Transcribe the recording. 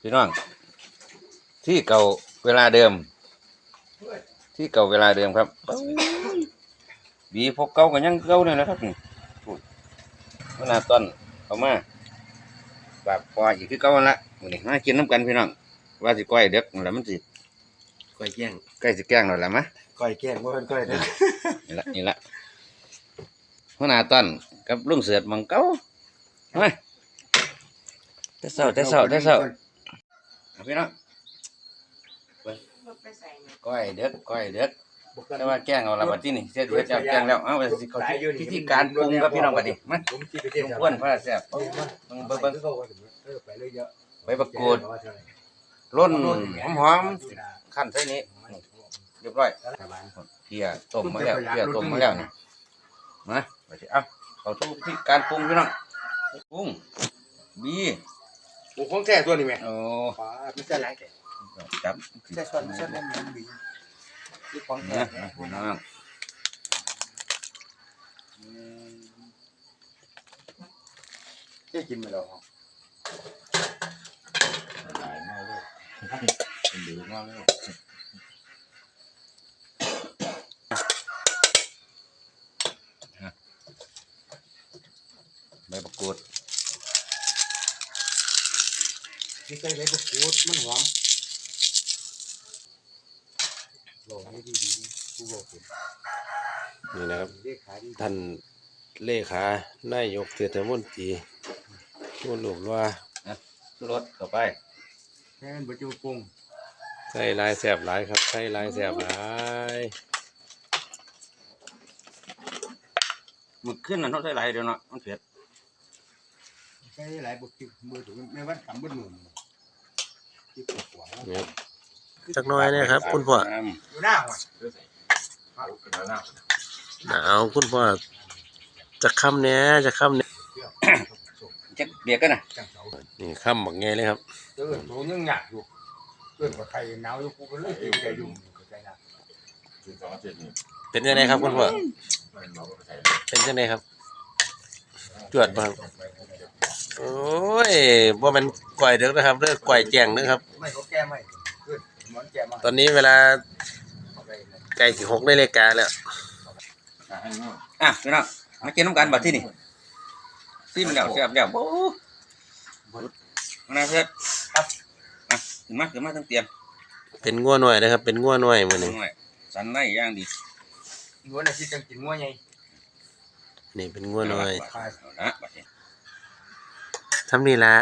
พี่น้อง ที่เก่าเวลาเดิม ที่เก่าเวลาเดิมครับบีพวกเก่ากันยังเก่าเนี่ยแหละครับนี่พูดเวลาต้นเขามาบาปพออีกคือเก่าหั่นละมื้อนี้มากินน้ำกันพี่น้อง ว่าสิก้อยเด็กนั่นแหล้วมันสิก้อยแก้งใกล้สิแกล้งแล้วล่ะมะก้อยแก้งว่าเป็นก้อยนะนี่ละนี่ละหัวหน้าต้นกับลุงเสือดหมังเก่ามาแต่เศร้าแต่เศร้าแต่เศร้า เอาพี่น้องก้อยเด็กก้อยเด็กแต่ว่าแกล้งเอาละบัดที่นี่เสียเสียจะแกล้งแล้วเอาไปสิเขาพิธีการปรุงกับพี่น้องบัดนี้มาผมที่ไปเตเที่รียยวมชาวอ้วนพระแซ่บเบิ่งเบิ่งเบิ่เบิ่งงเบิ่เบิ่งงเออไปเลยเยอะใบบักกูดร่นหอมๆขั้นใส่นี้เรียบร้อยเพียต้มมาแล้วเพียต้มมาแล้วนี่มาไปสิเอาเขาสู่พิธีการปรุงพี่น้องปรุงบี โอ้ของแท้ตัวนี้แม่โอ้ฟ้าไม่ใช่ไรแต่จับใช่ส่วนส่วนนั้นมันดีที่ของแท้นะพี่น้องที่กินไปแล้วหลายมากเลยเป็นดื้อมากเลยใบบักกูด ที่ใส่ไรบุกรูดมันหอมโลนี่ดีดีกูบอกเป็นนี่นะครับ เรียกขายดีท่านเลขานายกเทศมนตรีผู้หลวงว่าชูรสเข้าไปแค่นั้นบรรจุปรุงใส่ลายแสบหลายครับใส่ลายแสบหลายหมึกขึ้นน่ะเนาะใส่หลายเดี๋ยวเนาะมันเผ็ดใช้หลายบุกจิมือถือไม่วัดกำบนมือ ที่ปวดหัวนี่ครับจักหน้อยนะครับคุณพ่ออยู่หน้าหัวเอาคุณพ่อจะคำเนี้ยจะคำเนี้ยจักเบียกกันน่ะจังเสานี่คำบักไงเลยครับเออโถยังหนักอยู่เกินกว่าใครหนาวอยู่กูก็เลยอยู่ใจยุ่งเข้าใจนะคือสองเจ็ดนี่เป็นยังไงครับคุณพ่อมันเราก็ใส่เป็นยังไงครับ จวดบ้างโอ้ ยบ่แมันก่อยเด้อนะครับเด้อก่อยแจงเด้อครับ ไม่เขาแก้ไม่ขึ้นหมอนแก้มาตอนนี้เวลาเอาไปเลยไก่สิหกได้เลขกาแล้วให้เนาะอะพี่น้องมากินน้ำกันบัดที่นี่ซิมแล้วแซ่บแล้วโอ้มาเพื่อนครับอะขึ้นมาขึ้นมาทั้งเตียงเป็นงัวหน่อยนะครับ เป็นงัวหน่อยมื้อนี้หน่อยสันในย่างดีหัวน่ะที่จังกินงัวใหญ่นี่เป็นงัวหน่อยเอาละบัดนี้ สำนีละ